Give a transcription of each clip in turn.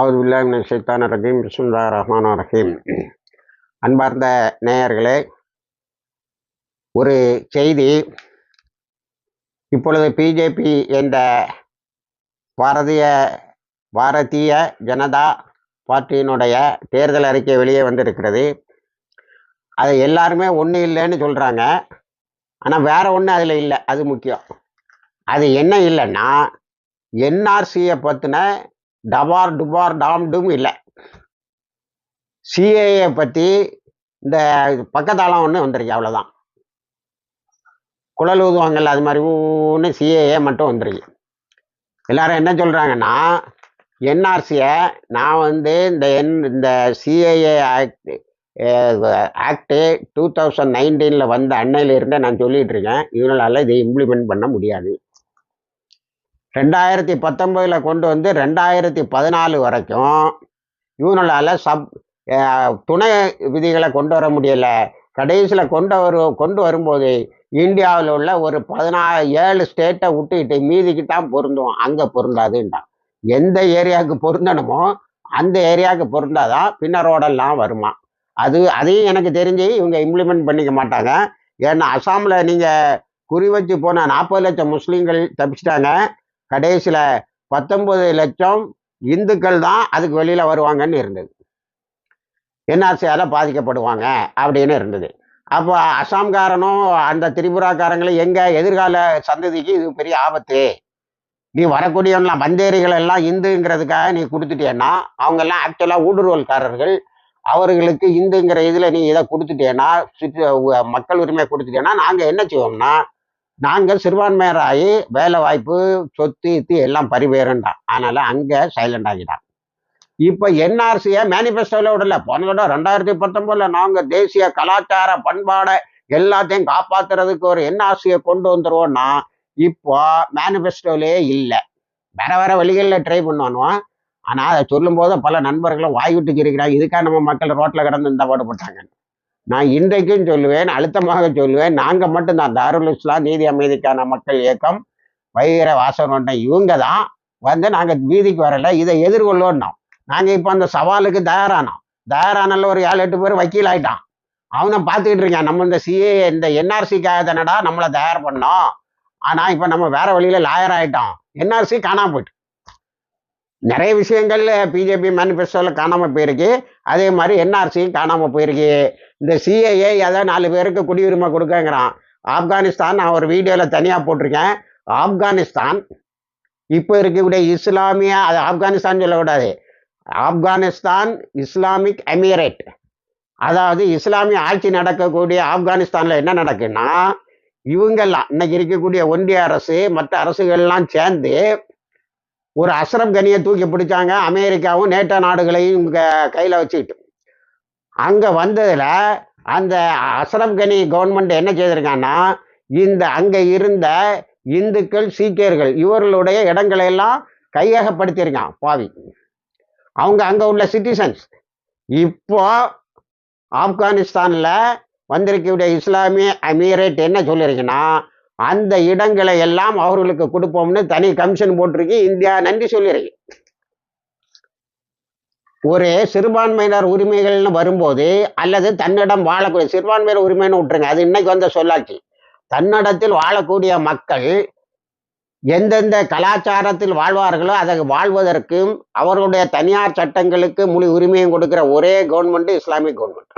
அவது இல்லாமின் சைத்தான ரஹீம் பிஸ்முல்லா ரஹ்மான் ரஹீம். அன்பார்ந்த நேயர்களே ஒரு செய்தி. இப்பொழுது பிஜேபி என்ற பாரதிய பாரதிய ஜனதா பார்ட்டியினுடைய தேர்தல் அறிக்கை வெளியே வந்திருக்கிறது. அது எல்லாருமே ஒன்றும் இல்லைன்னு சொல்கிறாங்க ஆனால் வேறு ஒன்று அதில் இல்லை. அது முக்கியம். அது என்ன இல்லைன்னா என்ஆர்சியை பற்றின டபார் டுபார் டாம் டும் இல்லை. சிஏஏ பற்றி இந்த பக்கத்தாலாம் ஒன்று வந்துருக்கு அவ்வளோதான் குழல் ஊதுவாங்கல்ல அது மாதிரி ஒன்று சிஏஏ மட்டும் வந்துருக்கு. எல்லாரும் என்ன சொல்கிறாங்கன்னா என்ஆர்சியை நான் வந்து இந்த என் இந்த CAA act act two thousand நைன்டீனில் வந்த அன்னையிலிருந்தே நான் சொல்லிகிட்டு இருக்கேன். இவங்களால இதை இம்ப்ளிமெண்ட் பண்ண முடியாது. ரெண்டாயிரத்தி பத்தொம்போதில் கொண்டு வந்து ரெண்டாயிரத்தி பதினாலு வரைக்கும் இவங்களால சப் துணை விதிகளை கொண்டு வர முடியலை. கடைசியில் கொண்டு வரும் கொண்டு வரும்போது இந்தியாவில் உள்ள ஒரு பதினா ஏழு ஸ்டேட்டை விட்டுக்கிட்டு மீதிக்கு தான் பொருந்தும். அங்கே பொருந்தாதுன்றான். எந்த ஏரியாவுக்கு பொருந்தணுமோ அந்த ஏரியாவுக்கு பொருந்தாதான் பின்னரோடெல்லாம் வருமா. அது அதையும் எனக்கு தெரிஞ்சு இவங்க இம்ப்ளிமெண்ட் பண்ணிக்க மாட்டாங்க. ஏன்னா அசாமில் நீங்கள் குறி வச்சு போன நாற்பது லட்சம் முஸ்லீம்கள் தப்பிச்சிட்டாங்க. கடைசியில் பத்தொன்பது லட்சம் இந்துக்கள் தான் அதுக்கு வெளியில் வருவாங்கன்னு இருந்தது. என்ஆர்சியால் பாதிக்கப்படுவாங்க அப்படின்னு இருந்தது. அப்போ அசாம்காரனும் அந்த திரிபுராக்காரங்களும் எங்கள் எதிர்கால சந்ததிக்கு இது பெரிய ஆபத்து. நீ வரக்கூடியவங்களாம் வந்தேரிகள் எல்லாம் இந்துங்கிறதுக்காக நீ கொடுத்துட்டேன்னா அவங்கெல்லாம் ஆக்சுவலாக ஊடுருவல்காரர்கள் அவர்களுக்கு இந்துங்கிற இதில் நீ இதை கொடுத்துட்டேன்னா சுற்று மக்கள் உரிமை கொடுத்துட்டேன்னா நாங்கள் என்ன செய்வோம்னா நாங்கள் சிறுபான்மையராகி வேலை வாய்ப்பு சொத்து இத்து எல்லாம் பரிவேறுண்டான் அதனால அங்கே சைலண்ட் ஆகிட்டான். இப்போ என்ஆர்சியை மேனிஃபெஸ்டோவில் விடல. போன தடவை ரெண்டாயிரத்தி பத்தொம்போதில் நாங்கள் தேசிய கலாச்சார பண்பாடை எல்லாத்தையும் காப்பாற்றுறதுக்கு ஒரு என்ஆர்சியை கொண்டு வந்துடுவோம்னா இப்போ மேனிஃபெஸ்டோலே இல்லை. வேற வேற வழிகளில் ட்ரை பண்ணுவானுவோம் ஆனால் அதை சொல்லும்போது பல நண்பர்களும் வாய் விட்டு இருக்கிறாங்க இதுக்காக நம்ம மக்கள் ரோட்டில் கிடந்து இந்த பாடுபட்டாங்க நான் இன்றைக்கும் சொல்லுவேன் அழுத்தமாக சொல்லுவேன். நாங்கள் மட்டும்தான். தாருல் இஸ்லாம் நீதி அமைதிக்கான மக்கள் இயக்கம் வைகிற வாசகொண்ட இவங்க தான் வந்து நாங்கள் வீதிக்கு வரல இதை எதிர்கொள்ளோன்னோம் நாங்கள் இப்போ அந்த சவாலுக்கு தயாரானோம். தயாரானல ஒரு ஏழு எட்டு பேர் வக்கீல் ஆயிட்டான். அவனை பார்த்துக்கிட்டு இருக்கான். நம்ம இந்த சிஏ இந்த என்ஆர்சிக்காக தானடா நம்மளை தயார் பண்ணோம். ஆனால் இப்போ நம்ம வேற வழியில் லாயர் ஆகிட்டோம் என்ஆர்சி காணாம போயிட்டு நிறைய விஷயங்கள்ல பிஜேபி மேனிஃபெஸ்டோவில் காணாமல் போயிருக்கு. அதே மாதிரி என்ஆர்சியும் காணாமல் போயிருக்கு. இந்த சிஏஏ ஏதோ நாலு பேருக்கு குடியுரிமை கொடுக்கங்கிறான். ஆப்கானிஸ்தான் நான் ஒரு வீடியோவில் தனியாக போட்டிருக்கேன். ஆப்கானிஸ்தான் இப்போ இருக்கக்கூடிய இஸ்லாமிய அது ஆப்கானிஸ்தான் சொல்லக்கூடாது. ஆப்கானிஸ்தான் இஸ்லாமிக் அமீரேட் அதாவது இஸ்லாமிய ஆட்சி நடக்கக்கூடிய ஆப்கானிஸ்தானில் என்ன நடக்குன்னா இவங்கெல்லாம் இன்னைக்கு இருக்கக்கூடிய ஒன்றிய அரசு மற்ற அரசுகள்லாம் சேர்ந்து ஒரு அசரப் கனியை தூக்கி பிடிச்சாங்க. அமெரிக்காவும் நேட்டோ நாடுகளையும் கையில் வச்சுக்கிட்டு. அங்கே வந்ததில் அந்த அசரப் கனி கவர்மெண்ட் என்ன செய்திருக்காங்கன்னா இந்த அங்கே இருந்த இந்துக்கள் சீக்கியர்கள் இவர்களுடைய இடங்களை எல்லாம் கையகப்படுத்தியிருக்கான் பாவி. அவங்க அங்கே உள்ள சிட்டிசன்ஸ் இப்போ ஆப்கானிஸ்தானில் வந்திருக்கக்கூடிய இஸ்லாமிய அமீரேட் என்ன சொல்லியிருக்குன்னா அந்த இடங்களை எல்லாம் அவர்களுக்கு கொடுப்போம்னு தனி கமிஷன் போட்டிருக்கு. இந்தியா நன்றி சொல்லிடுறீங்க ஒரு சிறுபான்மையினர் உரிமைகள்னு வரும்போது அல்லது தன்னிடம் வாழக்கூடிய சிறுபான்மையினர் உரிமைன்னு விட்டுருங்க. அது இன்னைக்கு வந்த சொல்லாட்சி தன்னிடத்தில் வாழக்கூடிய மக்கள் எந்தெந்த கலாச்சாரத்தில் வாழ்வார்களோ அதை வாழ்வதற்கும் அவர்களுடைய தனியார் சட்டங்களுக்கு முழு உரிமையும் கொடுக்கிற ஒரே கவர்மெண்ட் இஸ்லாமிக் கவர்மெண்ட்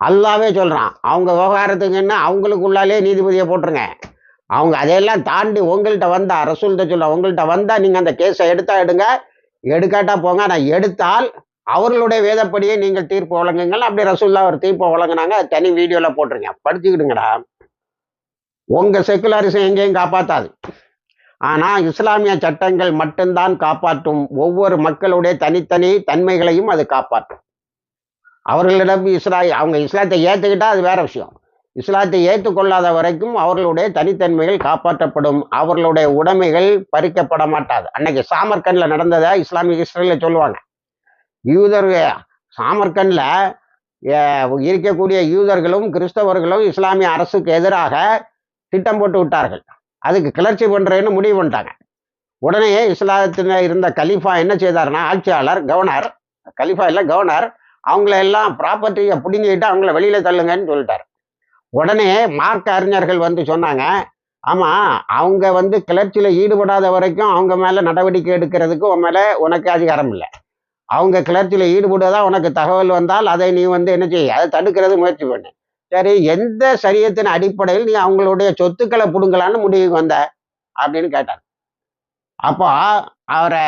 அல்லாவே சொல்கிறான் அவங்க விவகாரத்துக்குன்னு அவங்களுக்குள்ளாலே நீதிபதியை போட்டுருங்க. அவங்க அதையெல்லாம் தாண்டி உங்கள்கிட்ட வந்தா ரசூல்கிட்ட சொல்ல உங்கள்கிட்ட வந்தால் நீங்கள் அந்த கேஸை எடுத்தா எடுங்க. எடுக்காட்டா போங்க. நான் எடுத்தால் அவர்களுடைய வேதப்படியே நீங்கள் தீர்ப்பு வழங்குங்கள். அப்படி ரசூல்லா ஒரு தீர்ப்பு வழங்கினாங்க. தனி வீடியோவில் போட்டுருங்க. படிச்சுக்கிடுங்கடா. உங்கள் செக்குலரிசம் எங்கேயும் காப்பாற்றாது ஆனால் இஸ்லாமிய சட்டங்கள் மட்டும்தான் காப்பாற்றும். ஒவ்வொரு மக்களுடைய தனித்தனி தன்மைகளையும் அது காப்பாற்றும். அவர்களிடம் இஸ்லா அவங்க இஸ்லாத்தை ஏற்றுக்கிட்டால் அது வேற விஷயம். இஸ்லாத்தை ஏற்றுக்கொள்ளாத வரைக்கும் அவர்களுடைய தனித்தன்மைகள் காப்பாற்றப்படும். அவர்களுடைய உடைமைகள் பறிக்கப்பட மாட்டாது. அன்னைக்கு சாமர்கண்ட்ல நடந்ததை இஸ்லாமிய ஹிஸ்டரியில சொல்லுவாங்க. யூதர் சாமர்கண்ட்ல இருக்கக்கூடிய யூதர்களும் கிறிஸ்தவர்களும் இஸ்லாமிய அரசுக்கு எதிராக திட்டம் போட்டு விட்டார்கள். அதுக்கு கிளர்ச்சி பண்ணுறேன்னு முடிவு பண்ணிட்டாங்க. உடனே இஸ்லாத்தில் இருந்த கலீஃபா என்ன செய்தாருன்னா ஆட்சியாளர் கவர்னர் கலீஃபா இல்லை கவர்னர் அவங்கள எல்லாம் ப்ராப்பர்ட்டியை பிடுங்கிட்டு அவங்கள வெளியில தள்ளுங்கன்னு சொல்லிட்டார். உடனே மார்க்க அறிஞர்கள் வந்து சொன்னாங்க ஆமா அவங்க வந்து கிளர்ச்சியில ஈடுபடாத வரைக்கும் அவங்க மேல நடவடிக்கை எடுக்கிறதுக்கு உன் மேல உனக்கு அதிகாரம் இல்லை. அவங்க கிளர்ச்சியில ஈடுபடுவதா உனக்கு தகவல் வந்தால் அதை நீ வந்து என்ன செய்ய அதை தடுக்கிறது முயற்சி பண்ணு. சரி எந்த சரியத்தின் அடிப்படையில் நீ அவங்களுடைய சொத்துக்களை பிடுங்கலான்னு முடிவுக்கு வந்த? அப்படின்னு கேட்டார். அப்போ அவரை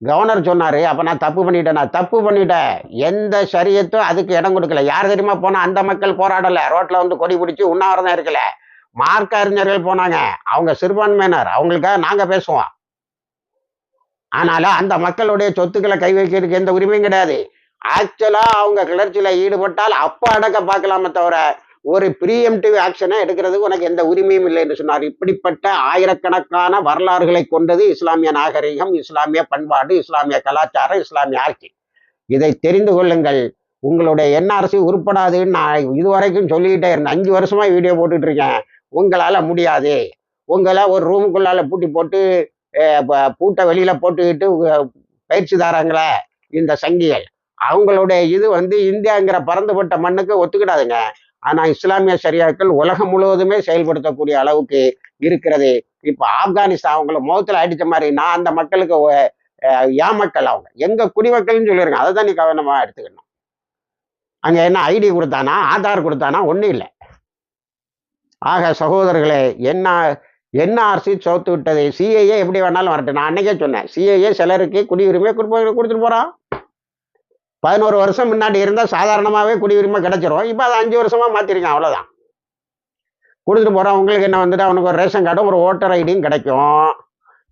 கவர்னர் சொன்னாரு அப்ப நான் தப்பு பண்ணிட்டேன்? நான் தப்பு பண்ணிட்டேன். எந்த சரியத்தும் அதுக்கு இடம் கொடுக்கல. யார் தெரியுமா போனா அந்த மக்கள் போராடல. ரோட்ல வந்து கொடி பிடிச்சி உண்ணாவிரதம் இருக்கல. மார்க்க அறிஞர்கள் போனாங்க. அவங்க சிறுபான்மையினர் அவங்களுக்காக நாங்க பேசுவோம். ஆனாலும் அந்த மக்களுடைய சொத்துக்களை கை வைக்கிறதுக்கு எந்த உரிமையும் கிடையாது. ஆக்சுவலா அவங்க கிளர்ச்சியில ஈடுபட்டால் அப்ப அடக்க பார்க்கலாமே தவிர ஒரு ப்ரீஎம்டிவ் ஆக்ஷனை எடுக்கிறதுக்கு உனக்கு எந்த உரிமையும் இல்லை என்று சொன்னார். இப்படிப்பட்ட ஆயிரக்கணக்கான வரலாறுகளை கொண்டது இஸ்லாமிய நாகரிகம் இஸ்லாமிய பண்பாடு இஸ்லாமிய கலாச்சாரம் இஸ்லாமிய ஆட்சி. இதை தெரிந்து கொள்ளுங்கள். உங்களுடைய என்ஆர்சி உருப்படாதுன்னு நான் இதுவரைக்கும் சொல்லிக்கிட்டே இருந்தேன். அஞ்சு வருஷமா வீடியோ போட்டுட்டு இருக்கேன் உங்களால் முடியாது. உங்களை ஒரு ரூமுக்குள்ளால பூட்டி போட்டு ப- பூட்டை வெளியில போட்டுக்கிட்டு பயிற்சி தாராங்களே இந்த சங்கிகள். அவங்களுடைய இது வந்து இந்தியாங்கிற பறந்துபட்ட மண்ணுக்கு ஒத்துக்கிடாதுங்க. ஆனா இஸ்லாமிய சரியாக்கள் உலகம் முழுவதுமே செயல்படுத்தக்கூடிய அளவுக்கு இருக்கிறது. இப்ப ஆப்கானிஸ்தான் அவங்கள முகத்துல அடிச்ச மாதிரி நான் அந்த மக்களுக்கு ஏன் மக்கள் அவங்க? எங்க குடிமக்கள்னு சொல்லியிருக்கேன் அதை தான் நீ கவனமா எடுத்துக்கணும். அங்க என்ன ஐடி கொடுத்தானா ஆதார் கொடுத்தானா? ஒண்ணும் இல்லை. ஆக சகோதரர்களே என்ன என்ஆர்சி சோத்து விட்டது சிஐஏ எப்படி வேணாலும் வரட்டும். நான் அன்னைக்கே சொன்னேன். சிஐஏ சிலருக்கு குடியுரிமை கொடுத்துட்டு போறான் பதினோரு வருஷம் முன்னாடி இருந்தால் சாதாரணமாகவே குடியுரிமை கிடைச்சிரும். இப்போ அதை அஞ்சு வருஷமா மாத்திருக்கான் அவ்வளோதான் கொடுத்துட்டு போறான். உங்களுக்கு என்ன வந்துட்டு அவனுக்கு ஒரு ரேஷன் கார்டும் ஒரு ஓட்டர் ஐடியும் கிடைக்கும்.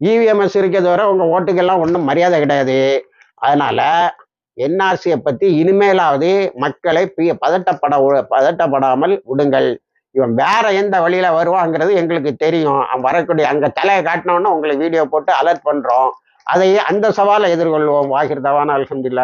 இவிஎம்எஸ் இருக்கிறது வரை உங்கள் ஓட்டுக்கெல்லாம் ஒன்றும் மரியாதை கிடையாது. அதனால என்ஆர்சியை பற்றி இனிமேலாவது மக்களை பி- பதட்டப்பட பதட்டப்படாமல் விடுங்கள். இவன் வேற எந்த வழியில வருவாங்கிறது எங்களுக்கு தெரியும். அவன் வரக்கூடிய அங்க தலையை காட்டினோன்னு உங்களுக்கு வீடியோ போட்டு அலர்ட் பண்றோம். அதை அந்த சவாலை எதிர்கொள்வோம். வாகிர் அலமதுல்லா